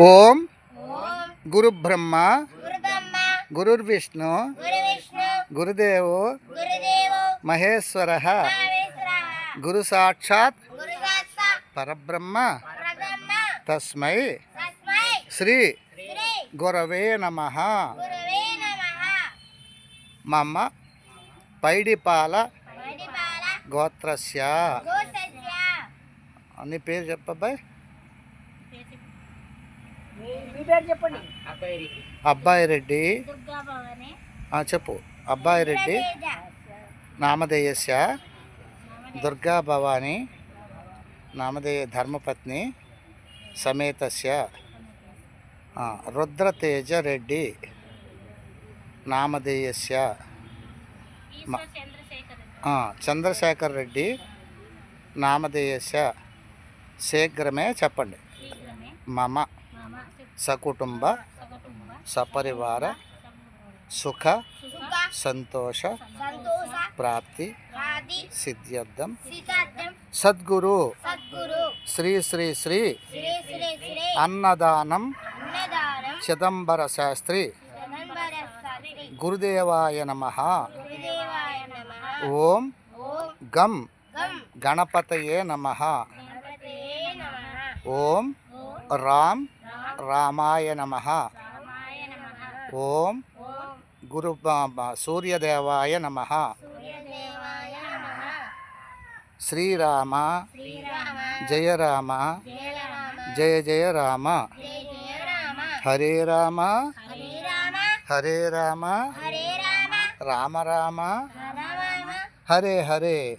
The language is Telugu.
ఓం గురుబ్రహ్మ గురుబ్రహ్మ గురుర్విష్ణు గురుదేవో మహేశ్వర గురు సాక్షాత్ పరబ్రహ్మ తస్మై శ్రీ గురవే నమ గురవే నమః మమ పైడిపాల గోత్రస్య గోసస్య అని పేరు చెప్పబ్బాయి అబ్బాయి రెడ్డి. చెప్పు. అబ్బాయి రెడ్డి. నామధేయస్య. దుర్గా భవాని. నామధేయ ధర్మపత్ని. సమేతస్య. ఆ, రుద్రతేజ రెడ్డి. నామధేయస్య. చంద్రశేఖర్ రెడ్డి. నామధేయస్య. శీఘ్రమే చెప్పండి. మమ. సకుటుంబ సపరివార సుఖ సంతోష ప్రాప్తి సిద్ధ్యర్థం సద్గురు శ్రీ శ్రీ శ్రీ శ్రీ శ్రీ శ్రీ అన్నదానం అన్నదానం చిదంబర రామాయ నమ. ఓం గురు సూర్యదేవాయ నమ. శ్రీరామ జయ రామ జయ జయ రామ. హరే రామ హరే రామ. రామ రామ. హరే హరే.